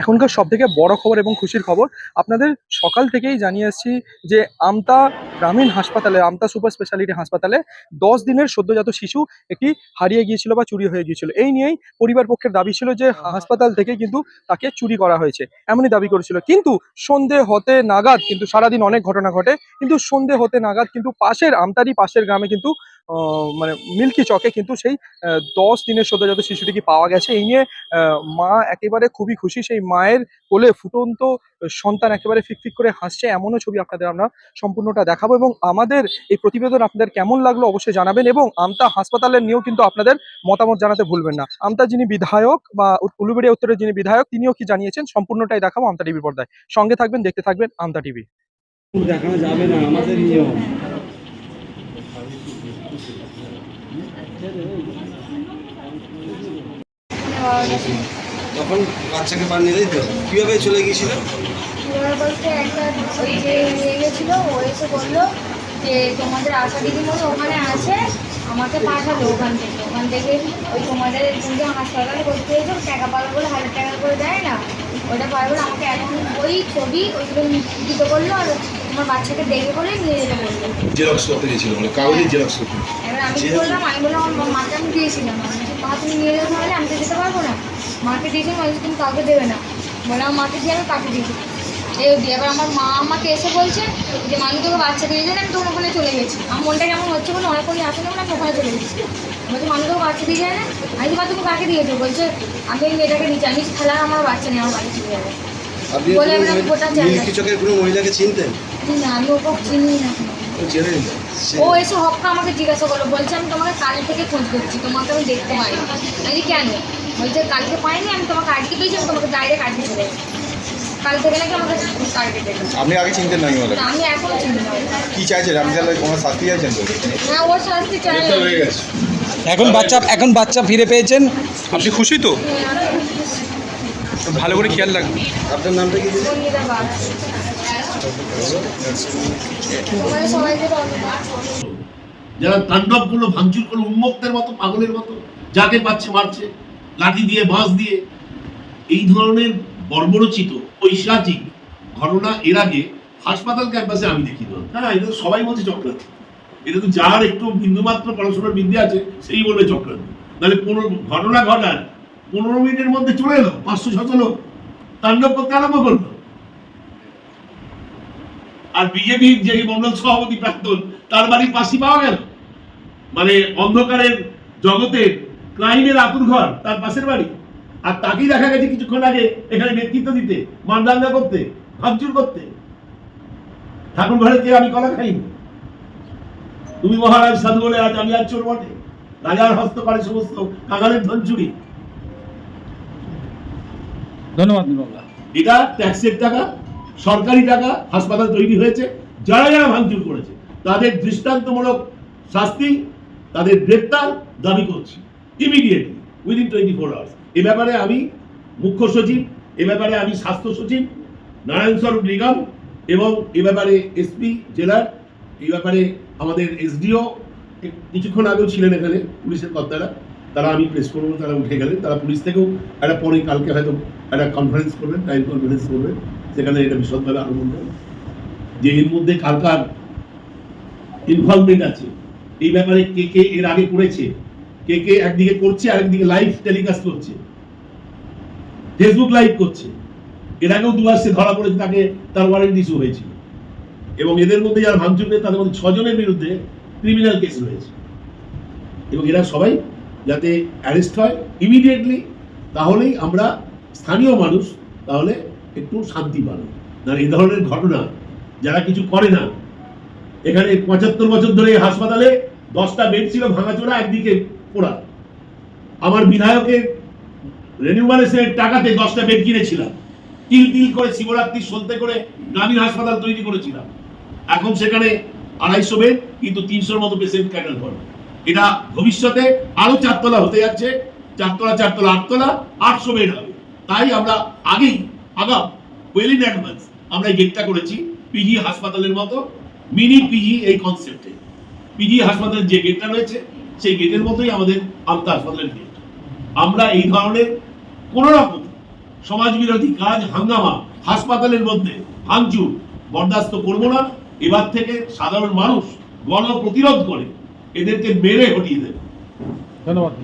এখনকার সব থেকে বড় খবর এবং খুশির খবর আপনাদের সকাল থেকেই জানিয়ে আসছি যে আমতা গ্রামীণ হাসপাতালে আমতা সুপার স্পেশালিটি হাসপাতালে দশ দিনের সদ্যজাত শিশু একটি হারিয়ে গিয়েছিল বা চুরি হয়ে গিয়েছিল। এই নিয়েই পরিবার পক্ষের দাবি ছিল যে হাসপাতাল থেকে কিন্তু তাকে চুরি করা হয়েছে। এমনই দাবি করেছিল। কিন্তু সন্ধে হতে নাগাদ কিন্তু সারাদিন অনেক ঘটনা ঘটে কিন্তু সন্ধে হতে নাগাদ কিন্তু পাশের আমতারই পাশের গ্রামে কিন্তু মানে মিল্কি চকে, কিন্তু সেই দশ দিনের সদ্যজাত শিশুটিকে পাওয়া গেছে, এই নিয়ে মা একেবারে খুবই খুশি। সেই মায়ের কোলে ফুটন্ত সন্তান একেবারে ফিকফিক করে হাসছে, এমনও ছবি আপনাদের আমরা সম্পূর্ণটা দেখাবো। এবং আমাদের এই প্রতিবেদন আপনাদের কেমন লাগল অবশ্যই জানাবেন এবং আমতা হাসপাতালের নিয়েও কিন্তু আপনাদের মতামত জানাতে ভুলবেন না। আমতা যিনি বিধায়ক বা উলুবেড়িয়া উত্তরের যিনি বিধায়ক, তিনিও কি জানিয়েছেন? সম্পূর্ণটাই দেখাবো আমতা টিভির পর্দায়। সঙ্গে থাকবেন, দেখতে থাকবেন আমতা টিভি। দেখানো যাবে না, আমাদের নিয়ম। তখন বাচ্চাকে পাননি নিলেই তো কীভাবে চলে গিয়েছিল? বলতে একটা ওই যে নিয়ে গেছিল, ও এসে বলল যে তোমাদের আশা দিদি দিদিমণি ওখানে আছে আমাকে পাঠালো ওখান থেকে। ওখান থেকে ওই তোমাদের যে হাসপাতালে ভর্তি হয়েছে টাকা পাবে বলে হাজার টাকা করে দেয় না। ওটা পাবে বলে আমাকে এখন ওই ছবি ওইগুলো দিতে বলল আর তোমার বাচ্চাকে দেখে বলে নিয়ে যেতে বলল। জেরক্স করতে গেছিল মানে কাগজের জেরক্স করতে। এবার আমি কি বললাম? আমি বললাম আমার মাকে আমি দিয়েছিলাম। মা তুমি নিয়ে যেতে পারলে আমি তো যেতে পারব না। মাকে দিয়েছিলাম তুমি কাউকে দেবে না। বলে আমার মাকে দিয়ে আমি কাকে দিয়েছি। এই অবধি এবার আমার মা আমাকে এসে বলছে যে মানুষ তোকে বাচ্চা দিয়ে যান আমি তখন ওখানে চলে গেছি। আমার মনটা কেমন হচ্ছে বলে অনেকক্ষণই আসলে আমি ওখানে চলে গেছি। বলছে মানুষ তোকে বাচ্চা দিয়ে যায় না? আমি মা তুমি কাকে দিয়েছ বলছে আমি ওই মেয়েটাকে নিচে আমি খেলার আমার বাচ্চা নেই আমার বাড়ি চলে যাবে বলে এবার আমি গোটা জানলাম। কোনো মহিলাকে চিনতেন? না আমি ওকে চিনি না। ও না? এসে আমাকে জিজ্ঞাসা করল বলছে আমি তোমাকে কাল থেকে খোঁজ করছি তোমাকে আমি দেখতে পাইনি। আমি কেন? বলছে কালকে পাইনি আমি তোমাকে আজকে পেয়েছি আমি তোমাকে ডাইরেক্ট আজকে চলে। কাল থেকে নাকি আমাকে টার্গেট আপনি আগে চিনতেন না বলে না, আমি এখন চিনি কি চাইছেন? আপনি তাহলে কোনো শাস্তি চাইছেন তো? হ্যাঁ ওর শাস্তি চাই। গ্রেফতার হয়ে গেছে। এখন বাচ্চা এখন বাচ্চা ফিরে পেয়েছেন? আপনি খুশি তো? ভালো করে খেয়াল রাখবেন। আপনার নামটা কি যারা তাণ্ডব করল ভাঙচুর করল উন্মুক্তের মতো পাগলের মতো যাকে পাচ্ছে মারছে লাঠি দিয়ে বাঁশ দিয়ে এই ধরনের বর্বরচিত ঐশাচিক ঘটনা এর আগে হাসপাতাল ক্যাম্পাসে আমি দেখি না হ্যাঁ এটা সবাই বলছে চক্রান্ত। এটা তো যার একটু বিন্দুমাত্র পড়াশোনার বিদ্যা আছে, সেই বলবে চক্রান্ত। নাহলে পনেরো, ঘটনা ঘটার পনেরো মিনিটের মধ্যে চলে এলো, পাঁচশো ছশো লোক। তাণ্ডব করতে আরম্ভ করল। আর বিজেপির যে মন্ডল সভাপতি প্রাক্তন, তার বাড়ির পাশে পাওয়া গেল। মানে অন্ধকারের জগতের ক্রাইমের আতুর ঘর তার পাশের বাড়ি। আর তাকেই দেখা গেছে কিছুক্ষণ আগে এখানে নেতৃত্ব দিতে মানদাঙ্গা করতে ভাবচুর করতে। ঠাকুর ঘরে কে আমি কলা খাইনি? তুমি মহারাজ সাধু বলে আজ আমি আর চোর বটে রাজার হস্ত করে সমস্ত কাঙালের ধন চুরি। ধন্যবাদ এটা ট্যাক্সের টাকা সরকারি টাকা হাসপাতাল তৈরি হয়েছে। যারা যারা ভাঙচুর করেছে তাদের দৃষ্টান্তমূলক শাস্তি তাদের গ্রেপ্তার দাবি করছি। Immediately within twenty four hours এ ব্যাপারে আমি মুখ্য সচিব, এ ব্যাপারে আমি স্বাস্থ্য সচিব, নারায়ণ স্বরূপ নিগম এবং এ ব্যাপারে এসপি জেলার এই ব্যাপারে আমাদের এসডিও কিছুক্ষণ আগেও ছিলেন এখানে পুলিশের কর্তারা। তারা আমি প্রেস করব, তারা উঠে গেলেন, তারা পুলিশ থেকেও একটা পরে কালকে হয়তো একটা কনফারেন্স করবেন টাইম কনফারেন্স করবেন, সেখানে এটা বিশদভাবে আরও বলবেন যে এর মধ্যে কার কার ইনভলভমেন্ট আছে, এই ব্যাপারে কে কে এর আগে করেছে কে কে একদিকে করছে, আরেকদিকে লাইভ টেলিকাস্ট করছে। ফেসবুক লাইভ করছে। এর আগেও দু মাসে ধরা পড়েছে, তাকে তার ওয়ারেন্ট ইস্যু হয়েছিল। এবং এদের মধ্যে যারা ভাঙচুর করে, তাদের মধ্যে ছজনের বিরুদ্ধে ক্রিমিনাল কেস রয়েছে। এবং এরা সবাই যাতে অ্যারেস্ট হয় ইমিডিয়েটলি তাহলেই আমরা স্থানীয় মানুষ, তাহলে একটু শান্তি পাবো। না এই ধরনের ঘটনা যারা কিছু করে না, এখানে পঁচাত্তর বছর ধরে হাসপাতালে দশটা বেড ছিল ভাঙাচোরা, একদিকে পোড়া আমার বিধায়কের রেনিউমারেশনের টাকাতে দশটা বেড কিনেছিলাম। তিল তিল করে শিবরাত্রি সলতে করে গ্রামীণ হাসপাতাল তৈরি করেছিলাম। এখন সেখানে আড়াইশো বেড কিন্তু তিনশোর মতো পেশেন্ট ক্যাটেল করে। এটা ভবিষ্যতে আরও চারতলা হতে যাচ্ছে। চারতলা চারতলা, আটতলা, আটশো বেড হবে। তাই আমরা আগেই আগাম ওয়েল ইন অ্যাডভান্স আমরা এই গেটটা করেছি পিজি হাসপাতালের মতো। মিনি পিজি এই কনসেপ্টে পিজি হাসপাতালের যে গেটটা রয়েছে সেই গেটের মতোই আমাদের আমতা হাসপাতালের গেট আমরা এই ধরনের কোন রকম সমাজ বিরোধী কাজ, হাঙ্গামা, হাসপাতালের মধ্যে ভাঙচুর বরদাস্ত করব না। এবার থেকে সাধারণ মানুষ গণ প্রতিরোধ করে এদেরকে মেরে হটিয়ে দেবে। ধন্যবাদ।